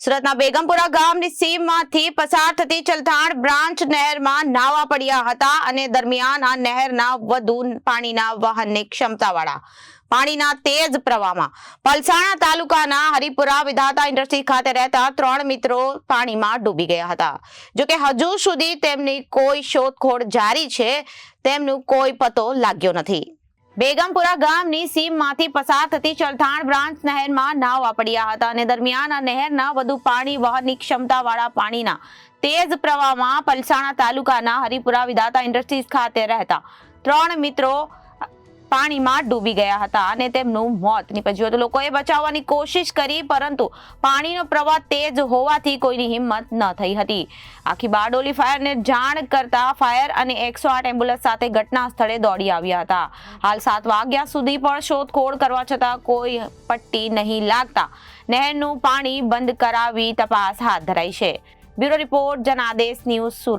સુરતના બેગમપુરા ગામની સીમમાંથી પસાર થતી ચલથાણ બ્રાન્ચ નહેરમાં નાવા પડ્યા હતા અને દરમિયાન આ નહેરના વધુ પાણીના વહનની ક્ષમતાવાળા પાણીના તેજ પ્રવાહમાં પલસાણા તાલુકાના હરિપુરા વિધાતા ઇન્ડસ્ટ્રી ખાતે રહેતા ત્રણ મિત્રો પાણીમાં ડૂબી ગયા હતા. જોકે હજુ સુધી તેમની કોઈ શોધખોળ જારી છે, તેમનું કોઈ પતો લાગ્યો નથી. બેગમપુરા ગામની સીમમાંથી પસાર થતી ચલથાણ બ્રાન્ચ નહેરમાં નાવ પડ્યા હતા અને દરમિયાન આ નહેરના વધુ પાણી વહનની ક્ષમતાવાળા પાણીના તેજ પ્રવાહમાં પલસાણા તાલુકાના હરિપુરા વિધાતા ઇન્ડસ્ટ્રીઝ ખાતે રહેતા ત્રણ મિત્રો પાણીમાં ડૂબી ગયા હતા અને તેમનું મોત નીપજ્યું હતું. લોકોએ બચાવવાની કોશિશ કરી, પરંતુ પાણીનો પ્રવાહ તેજ હોવાથી કોઈની હિંમત ન થઈ હતી. આખી બારડોલી ફાયરને જાણ કરતા ફાયર અને એકસો આઠ એમ્બ્યુલન્સ સાથે ઘટના સ્થળે દોડી આવ્યા હતા. હાલ સાત વાગ્યા સુધી પણ શોધખોળ કરવા છતાં કોઈ પટ્ટી નહીં લાગતા. નહેરનું પાણી બંધ કરાવી તપાસ હાથ ધરાઈ છે. Bureau report Janadesh news Surat.